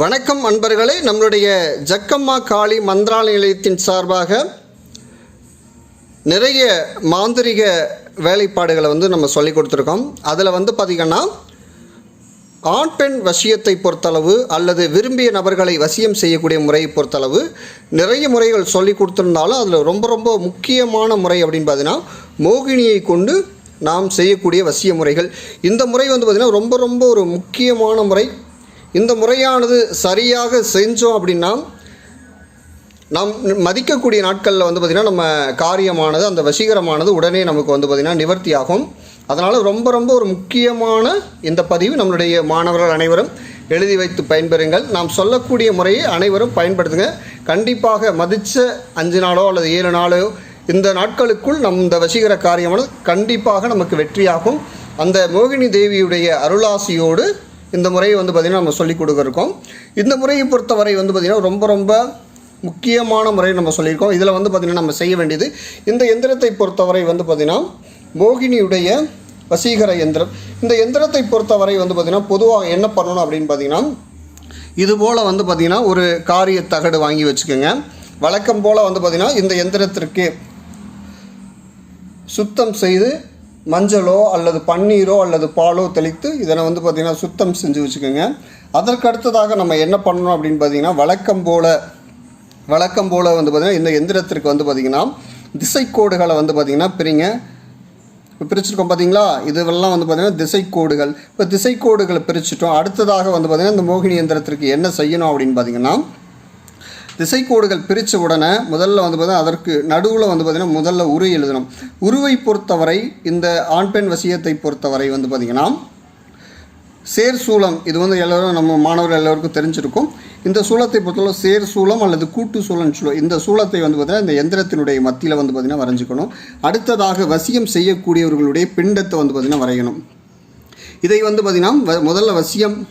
வணக்கம் அன்பர்களே நம்மளுடைய ஜக்கம்மா காளி மந்திராலய நிலையத்தின் சார்பாக நிறைய மாந்திரிக வேலைப்பாடுகளை வந்து நம்ம சொல்லி கொடுத்துருக்கோம். அதில் வந்து பார்த்திங்கன்னா ஆண் பெண் வசியத்தை பொறுத்தளவு அல்லது விரும்பிய நபர்களை வசியம் செய்யக்கூடிய முறையை பொறுத்தளவு நிறைய முறைகள் சொல்லி கொடுத்துருந்தாலும் அதில் ரொம்ப ரொம்ப முக்கியமான முறை அப்படின்னு பார்த்தீங்கன்னா மோகினியை கொண்டு நாம் செய்யக்கூடிய வசிய முறைகள். இந்த முறை வந்து பார்த்திங்கன்னா ரொம்ப ரொம்ப ஒரு முக்கியமான முறை. இந்த முறையானது சரியாக செஞ்சோம் அப்படின்னா நாம் மதிக்கக்கூடிய நாட்களில் வந்து பார்த்திங்கன்னா நம்ம காரியமானது அந்த வசீகரமானது உடனே நமக்கு வந்து பார்த்திங்கன்னா நிவர்த்தி ஆகும் அதனால் ரொம்ப ரொம்ப ஒரு முக்கியமான இந்த பதிவு நம்மளுடைய மாணவர்கள் அனைவரும் எழுதி வைத்து பயன்பெறுங்கள். நாம் சொல்லக்கூடிய முறையை அனைவரும் பயன்படுத்துங்க. கண்டிப்பாக மதித்த அஞ்சு நாளோ அல்லது ஏழு நாளோ இந்த நாட்களுக்குள் நம் இந்த வசீகர காரியமானது கண்டிப்பாக நமக்கு வெற்றியாகும். அந்த மோகினி தேவியுடைய அருளாசியோடு இந்த முறையை வந்து பார்த்திங்கன்னா நம்ம சொல்லிக் கொடுக்குறோம் இந்த முறையை பொறுத்தவரை வந்து பார்த்திங்கன்னா ரொம்ப ரொம்ப முக்கியமான முறை நம்ம சொல்லியிருக்கோம். இதில் வந்து பார்த்திங்கன்னா நம்ம செய்ய வேண்டியது இந்த எந்திரத்தை பொறுத்தவரை வந்து பார்த்திங்கன்னா மோகினியுடைய வசீகர எந்திரம். இந்த எந்திரத்தை பொறுத்தவரை வந்து பார்த்திங்கன்னா பொதுவாக என்ன பண்ணணும் அப்படின்னு பார்த்தீங்கன்னா இது போல் வந்து பார்த்திங்கன்னா ஒரு காரிய தகடு வாங்கி வச்சுக்கோங்க. வழக்கம் போல் வந்து பார்த்திங்கன்னா இந்த எந்திரத்திற்கு சுத்தம் செய்து மஞ்சளோ அல்லது பன்னீரோ அல்லது பாலோ தெளித்து இதனை வந்து பார்த்திங்கன்னா சுத்தம் செஞ்சு வச்சுக்கோங்க. அதற்கு அடுத்ததாக நம்ம என்ன பண்ணணும் அப்படின்னு பார்த்தீங்கன்னா வழக்கம் போல் வழக்கம் போல் வந்து பார்த்திங்கன்னா இந்த எந்திரத்திற்கு வந்து பார்த்திங்கன்னா திசைக்கோடுகளை வந்து பார்த்திங்கன்னா பிரிங்க. இப்போ பிரிச்சிருக்கோம் பார்த்தீங்களா? இதுவெல்லாம் வந்து பார்த்திங்கன்னா திசைக்கோடுகள். இப்போ திசைக்கோடுகளை பிரிச்சுட்டோம். அடுத்ததாக வந்து பார்த்திங்கன்னா இந்த மோகினி எந்திரத்திற்கு என்ன செய்யணும் அப்படின்னு பார்த்தீங்கன்னா திசைக்கோடுகள் பிரித்த உடனே முதல்ல வந்து பார்த்தீங்கன்னா அதற்கு நடுவில் வந்து பார்த்திங்கன்னா முதல்ல உரு எழுதணும். உருவை பொறுத்தவரை இந்த ஆண் பெண் வசியத்தை பொறுத்தவரை வந்து பார்த்திங்கன்னா சேர் சூளம் இது வந்து எல்லோரும் நம்ம மாணவர்கள் எல்லோருக்கும் தெரிஞ்சிருக்கும். இந்த சூளத்தை பொறுத்தவரை சேர் சூளம் அல்லது கூட்டு சூழம் சொல்லுவோம் இந்த சூளத்தை வந்து பார்த்திங்கன்னா இந்த எந்திரத்தினுடைய மத்தியில் வந்து பார்த்திங்கன்னா வரைஞ்சிக்கணும். அடுத்ததாக வசியம் செய்யக்கூடியவர்களுடைய பிண்டத்தை வந்து பார்த்திங்கன்னா வரையணும். இதை வந்து பார்த்திங்கன்னா வ- முதல்ல வசியம்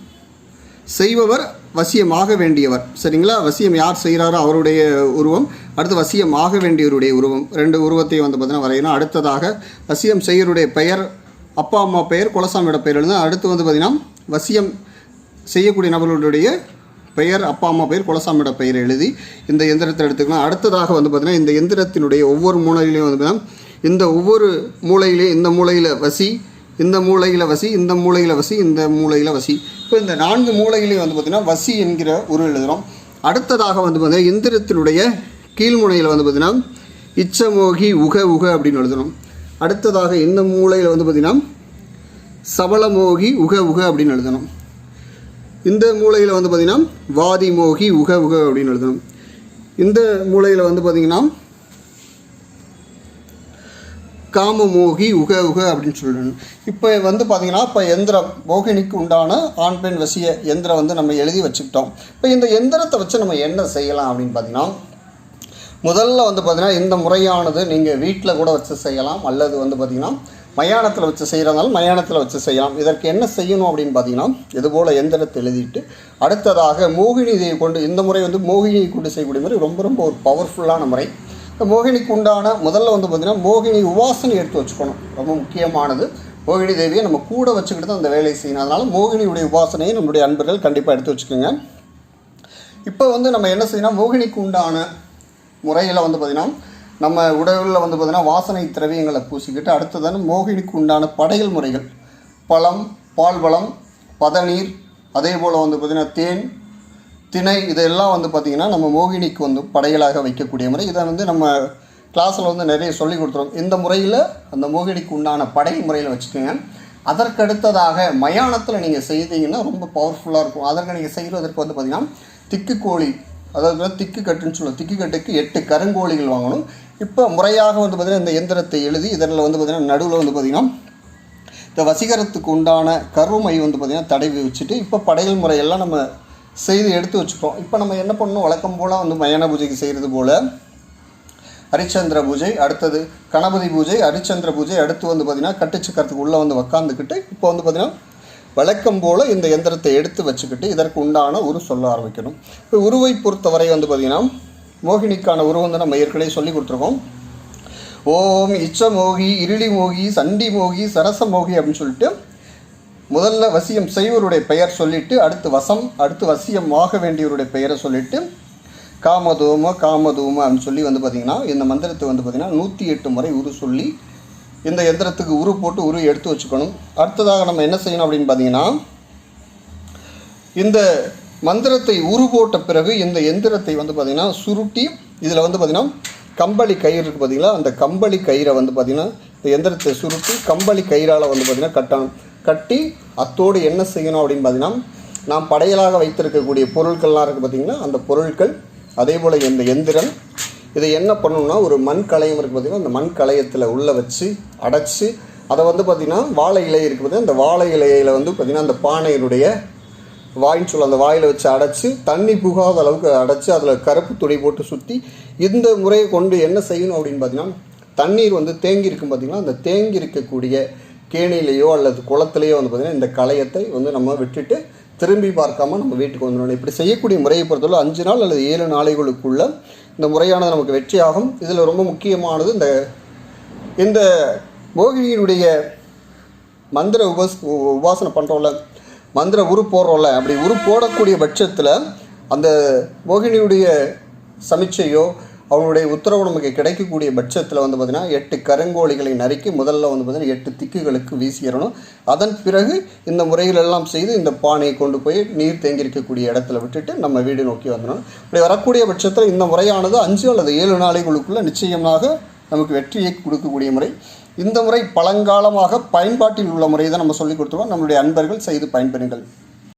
செய்பவர் வசியமாக வேண்டியவர். சரிங்களா? வசியம் யார் செய்கிறாரோ அவருடைய உருவம். அடுத்து வசியம் ஆக வேண்டியவருடைய உருவம். ரெண்டு உருவத்தையும் வந்து பார்த்தீங்கன்னா வரையணும். அடுத்ததாக வசியம் செய்யருடைய பெயர் அப்பா அம்மா பெயர் குலசாமியோட பெயர் எழுதும் அடுத்து வந்து பார்த்திங்கன்னா வசியம் செய்யக்கூடிய நபர்களுடைய பெயர் அப்பா அம்மா பெயர் குலசாமியோட பெயர் எழுதி இந்த எந்திரத்தை எடுத்துக்கலாம். அடுத்ததாக வந்து பார்த்திங்கன்னா இந்த எந்திரத்தினுடைய ஒவ்வொரு மூலையிலையும் வந்து பார்த்தீங்கன்னா இந்த ஒவ்வொரு மூலையிலையும் இந்த மூலையில் வசி இந்த மூலையில் வசி இந்த மூலையில் வசி இந்த மூலையில் வசி. இப்போ இந்த நான்கு மூலைகளையும் வந்து பார்த்திங்கன்னா வசி என்கிற ஒரு எழுதுகிறோம் அடுத்ததாக வந்து பார்த்திங்கன்னா எந்திரத்தினுடைய கீழ்முனையில் வந்து பார்த்திங்கன்னா இச்சமோகி உக உக அப்படின்னு எழுதணும் அடுத்ததாக இந்த மூலையில் வந்து பார்த்திங்கன்னா சபலமோகி உக உக அப்படின்னு எழுதணும் இந்த மூலையில் வந்து பார்த்திங்கன்னா வாதிமோகி உக உக அப்படின்னு எழுதணும் இந்த மூலையில் வந்து பார்த்திங்கன்னா காமமோகி உக உக அப்படின்னு சொல்லணும் இப்போ வந்து பார்த்தீங்கன்னா இப்போ எந்திரம் மோகினிக்கு உண்டான ஆண் பெண் வசிய எந்திரம் வந்து நம்ம எழுதி வச்சுக்கிட்டோம். இப்போ இந்த எந்திரத்தை வச்சு நம்ம என்ன செய்யலாம் அப்படின்னு பார்த்தீங்கன்னா முதல்ல வந்து பார்த்தீங்கன்னா இந்த முறையானது நீங்கள் வீட்டில் கூட வச்சு செய்யலாம். அல்லது வந்து பார்த்தீங்கன்னா மயானத்தில் வச்சு செய்கிறதாலும் மயானத்தில் வச்சு செய்யலாம். இதற்கு என்ன செய்யணும் அப்படின்னு பார்த்தீங்கன்னா இதுபோல் எந்திரத்தை எழுதிட்டு அடுத்ததாக மோகினி இதை கொண்டு இந்த முறை வந்து மோகினியை கொண்டு செய்யக்கூடிய முறை ரொம்ப ரொம்ப ஒரு பவர்ஃபுல்லான முறை. இந்த மோகினிக்கு உண்டான முதல்ல வந்து பார்த்திங்கன்னா மோகினி உபாசனை எடுத்து வச்சுக்கணும். ரொம்ப முக்கியமானது. மோகினி தேவியை நம்ம கூட வச்சுக்கிட்டு தான் அந்த வேலையை செய்யணும். அதனால் மோகினியுடைய உபாசனையை நம்மளுடைய அன்பர்கள் கண்டிப்பாக எடுத்து வச்சுக்கோங்க. இப்போ வந்து நம்ம என்ன செய்யணும் மோகினிக்கு உண்டான முறையில் வந்து பார்த்திங்கன்னா நம்ம உடலில் வந்து பார்த்திங்கன்னா வாசனை திரவியங்களை பூசிக்கிட்டு அடுத்ததான மோகினிக்கு உண்டான படையல் முறைகள். பழம் பால்வளம் பதநீர் அதே போல் வந்து பார்த்திங்கன்னா தேன் திணை இதெல்லாம் வந்து பார்த்திங்கன்னா நம்ம மோகினிக்கு வந்து படையலாக வைக்கக்கூடிய முறை. இதை வந்து நம்ம கிளாஸில் வந்து நிறைய சொல்லி கொடுத்துருவோம் இந்த முறையில் அந்த மோகினிக்கு உண்டான படை முறையில் வச்சுக்கோங்க. அதற்கடுத்ததாக மயானத்தில் நீங்கள் செய்தீங்கன்னா ரொம்ப பவர்ஃபுல்லாக இருக்கும். அதற்கு நீங்கள் செய்கிறதற்கு வந்து பார்த்திங்கன்னா திக்கு கோழி அதாவது திக்கு கட்டுன்னு சொல்லுவோம். திக்கு கட்டுக்கு எட்டு கருங்கோழிகள் வாங்கணும். இப்போ முறையாக வந்து பார்த்திங்கன்னா இந்த எந்திரத்தை எழுதி இதனில் வந்து பார்த்திங்கன்னா நடுவில் வந்து பார்த்திங்கன்னா இந்த வசீகரத்துக்கு உண்டான கருமை வந்து பார்த்திங்கன்னா தடவி வச்சுட்டு இப்போ படையல் முறையெல்லாம் நம்ம செய்து எடுத்து வச்சுப்போம் இப்போ நம்ம என்ன பண்ணணும்? வழக்கம் போல் வந்து மயான பூஜைக்கு செய்கிறது போல் ஹரிச்சந்திர பூஜை அடுத்தது கணபதி பூஜை ஹரிச்சந்திர பூஜை அடுத்து வந்து பார்த்திங்கன்னா கட்டுச்சக்கரத்துக்கு உள்ளே வந்து உக்காந்துக்கிட்டு இப்போ வந்து பார்த்திங்கன்னா வழக்கம் போல் இந்த எந்திரத்தை எடுத்து வச்சுக்கிட்டு இதற்கு உண்டான உரு சொல்ல ஆரம்பிக்கணும். இப்போ உருவை பொறுத்தவரை வந்து பார்த்திங்கன்னா மோகினிக்கான உருவம் வந்து நம்ம ஏற்கனவே சொல்லி கொடுத்துருக்கோம். ஓம் இச்ச மோகி இருளி மோகி சண்டி மோகி சரச மோகி அப்படின்னு சொல்லிட்டு முதல்ல வசியம் செய்வருடைய பெயர் சொல்லிட்டு அடுத்து வசம் அடுத்து வசியம் ஆக வேண்டியவருடைய பெயரை சொல்லிட்டு காமதூம காமதூம அப்படின்னு சொல்லி வந்து பார்த்திங்கன்னா இந்த மந்திரத்தை வந்து பார்த்திங்கன்னா நூற்றி எட்டு முறை உரு சொல்லி இந்த எந்திரத்துக்கு உரு போட்டு உரு எடுத்து வச்சுக்கணும். அடுத்ததாக நம்ம என்ன செய்யணும் அப்படின்னு பார்த்தீங்கன்னா இந்த மந்திரத்தை உரு போட்ட பிறகு இந்த எந்திரத்தை வந்து பார்த்திங்கன்னா சுருட்டி இதில் வந்து பார்த்திங்கன்னா கம்பளி கயிறு இருக்குது பார்த்தீங்களா அந்த கம்பளி கயிறை வந்து பார்த்திங்கன்னா இந்த எந்திரத்தை சுருட்டி கம்பளி கயிறால் வந்து பார்த்திங்கன்னா கட்டணும். கட்டி அத்தோடு என்ன செய்யணும் அப்படின்னு பார்த்தீங்கன்னா நாம் படையலாக வைத்திருக்கக்கூடிய பொருட்கள்லாம் இருக்குது பார்த்திங்கன்னா அந்த பொருட்கள் அதே போல் இந்த எந்திரம் இதை என்ன பண்ணணும்னா ஒரு மண் கலையம் இருக்குது பார்த்தீங்கன்னா அந்த மண் கலையத்தில் உள்ளே வச்சு அடைச்சி அதை வந்து பார்த்திங்கன்னா வாழை இலை இருக்குது பார்த்தீங்கன்னா அந்த வாழை இலையில் வந்து பார்த்திங்கன்னா அந்த பானையினுடைய வாயின்னு சொல்ல அந்த வாயில் வச்சு அடைச்சி தண்ணி புகாத அளவுக்கு அடைச்சி அதில் கருப்பு துணி போட்டு சுற்றி இந்த முறையை கொண்டு என்ன செய்யணும் அப்படின்னு பார்த்தீங்கன்னா தண்ணீர் வந்து தேங்கி இருக்கும் பார்த்தீங்கன்னா அந்த தேங்கி இருக்கக்கூடிய கேணியிலையோ அல்லது குளத்துலையோ வந்து பார்த்திங்கன்னா இந்த களையத்தை வந்து நம்ம விட்டுட்டு திரும்பி பார்க்காம நம்ம வீட்டுக்கு வந்துடணும். இப்படி செய்யக்கூடிய முறையை பொறுத்தவரை அஞ்சு நாள் அல்லது ஏழு நாளைகளுக்குள்ள இந்த முறையானது நமக்கு வெற்றியாகும். இதில் ரொம்ப முக்கியமானது இந்த இந்த போகியினுடைய மந்திர உபஸ் உபாசனை பண்ணுறோம்ல மந்திர உரு போடுறோம்ல அப்படி உரு போடக்கூடிய பட்சத்தில் அந்த மோகினியுடைய சமிச்சையோ அவனுடைய உத்தரவு நமக்கு கிடைக்கக்கூடிய பட்சத்தில் வந்து பார்த்திங்கன்னா எட்டு கருங்கோழிகளை நறுக்கி முதல்ல வந்து பார்த்திங்கன்னா எட்டு திக்குகளுக்கு வீசிடணும் அதன் பிறகு இந்த முறைகளெல்லாம் செய்து இந்த பானையை கொண்டு போய் நீர் தேங்கியிருக்கக்கூடிய இடத்துல விட்டுட்டு நம்ம வீடு நோக்கி வந்துடணும். இப்படி வரக்கூடிய பட்சத்தில் இந்த முறையானது அஞ்சு அல்லது ஏழு நாளைகளுக்குள்ளே நிச்சயமாக நமக்கு வெற்றியை கொடுக்கக்கூடிய முறை. இந்த முறை பழங்காலமாக பயன்பாட்டில் உள்ள முறையை தான் நம்ம சொல்லிக் கொடுத்துருவோம் நம்மளுடைய அன்பர்கள் செய்து பயன்பெறுங்கள்.